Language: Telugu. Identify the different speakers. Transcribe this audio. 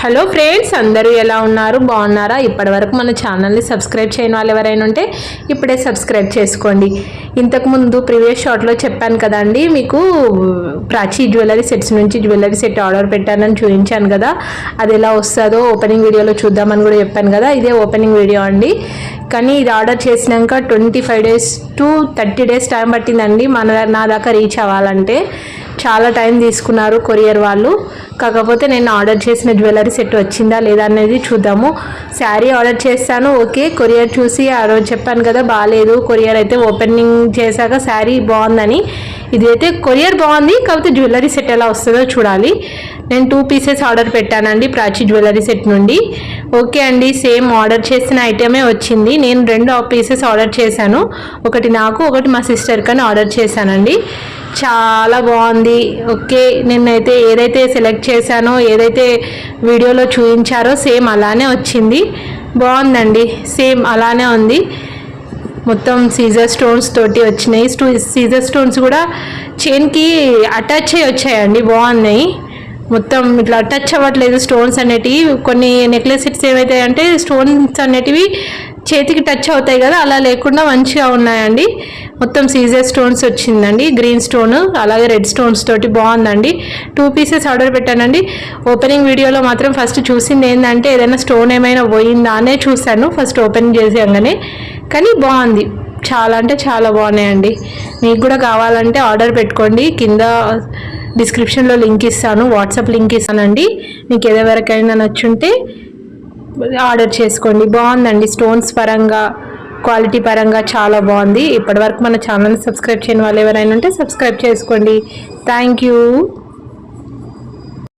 Speaker 1: హలో ఫ్రెండ్స్ అందరూ ఎలా ఉన్నారు? బాగున్నారా? ఇప్పటివరకు మన ఛానల్ని సబ్స్క్రైబ్ చేయని వాళ్ళు ఎవరైనా ఉంటే ఇప్పుడే సబ్స్క్రైబ్ చేసుకోండి. ఇంతకుముందు ప్రీవియస్ షార్ట్లో చెప్పాను కదండి మీకు ప్రాచీ జ్యువెలరీ సెట్స్ నుంచి జ్యువెలరీ సెట్ ఆర్డర్ పెట్టానని చూపించాను కదా. అది ఎలా వస్తుందో ఓపెనింగ్ వీడియోలో చూద్దామని కూడా చెప్పాను కదా. ఇదే ఓపెనింగ్ వీడియో అండి. కానీ ఇది ఆర్డర్ చేసినాక twenty five days to thirty days time పట్టిందండి. మన నా దాకా రీచ్ అవ్వాలంటే. చాలా టైం తీసుకున్నారు కొరియర్ వాళ్ళు. కాకపోతే నేను ఆర్డర్ చేసిన జ్యువెలరీ సెట్ వచ్చిందా లేదా అనేది చూద్దాము. శారీ ఆర్డర్ చేస్తాను ఓకే. కొరియర్ చూసి ఆ రోజు చెప్పాను కదా బాగాలేదు కొరియర్ అయితే ఓపెనింగ్ చేశాక శారీ బాగుందని ఇది అయితే కొరియర్ బాగుంది కాకపోతే జ్యువెలరీ సెట్ ఎలా వస్తుందో చూడాలి. నేను టూ పీసెస్ ఆర్డర్ పెట్టానండి ప్రాచీ జ్యువెలరీ సెట్ నుండి. ఓకే అండి సేమ్ ఆర్డర్ చేసిన ఐటమే వచ్చింది. నేను రెండు పీసెస్ ఆర్డర్ చేశాను. ఒకటి నాకు ఒకటి మా సిస్టర్కి కానీ ఆర్డర్ చేశానండి. చాలా బాగుంది. ఓకే నిన్నైతే ఏదైతే సెలెక్ట్ చేశానో ఏదైతే వీడియోలో చూపించారో సేమ్ అలానే వచ్చింది. బాగుందండి. సేమ్ అలానే ఉంది. మొత్తం సీజర్ స్టోన్స్ తోటి వచ్చినాయి. స్టూ సీజర్ స్టోన్స్ కూడా చైన్కి అటాచ్ అయ్యి వచ్చాయండి బాగున్నాయి. మొత్తం ఇట్లా టచ్ అవ్వట్లేదు స్టోన్స్ అనేటివి. కొన్ని నెక్లెస్ సెట్స్ ఏవైతాయి అంటే స్టోన్స్ అనేటివి చేతికి టచ్ అవుతాయి కదా అలా లేకుండా మంచిగా ఉన్నాయండి. మొత్తం సీజర్ స్టోన్స్ వచ్చిందండి. గ్రీన్ స్టోన్ అలాగే రెడ్ స్టోన్స్ తోటి బాగుందండి. టూ పీసెస్ ఆర్డర్ పెట్టానండి. ఓపెనింగ్ వీడియోలో మాత్రం ఫస్ట్ చూసింది ఏంటంటే ఏదైనా స్టోన్ ఏమైనా పోయిందా అనే చూశాను. ఫస్ట్ ఓపెన్ చేసేయంగానే. కానీ బాగుంది. చాలా అంటే చాలా బాగున్నాయండి. మీకు కూడా కావాలంటే ఆర్డర్ పెట్టుకోండి. కింద డిస్క్రిప్షన్లో లింక్ ఇస్తాను. వాట్సాప్ లింక్ ఇస్తానండి. మీకు ఏదెవరికైనా నచ్చుంటే ఆర్డర్ చేసుకోండి. బాగుందండి. స్టోన్స్ పరంగా క్వాలిటీ పరంగా చాలా బాగుంది. ఇప్పటివరకు మన ఛానల్ని సబ్స్క్రైబ్ చేయని వాళ్ళు ఎవరైనా ఉంటే సబ్స్క్రైబ్ చేసుకోండి. Thank you.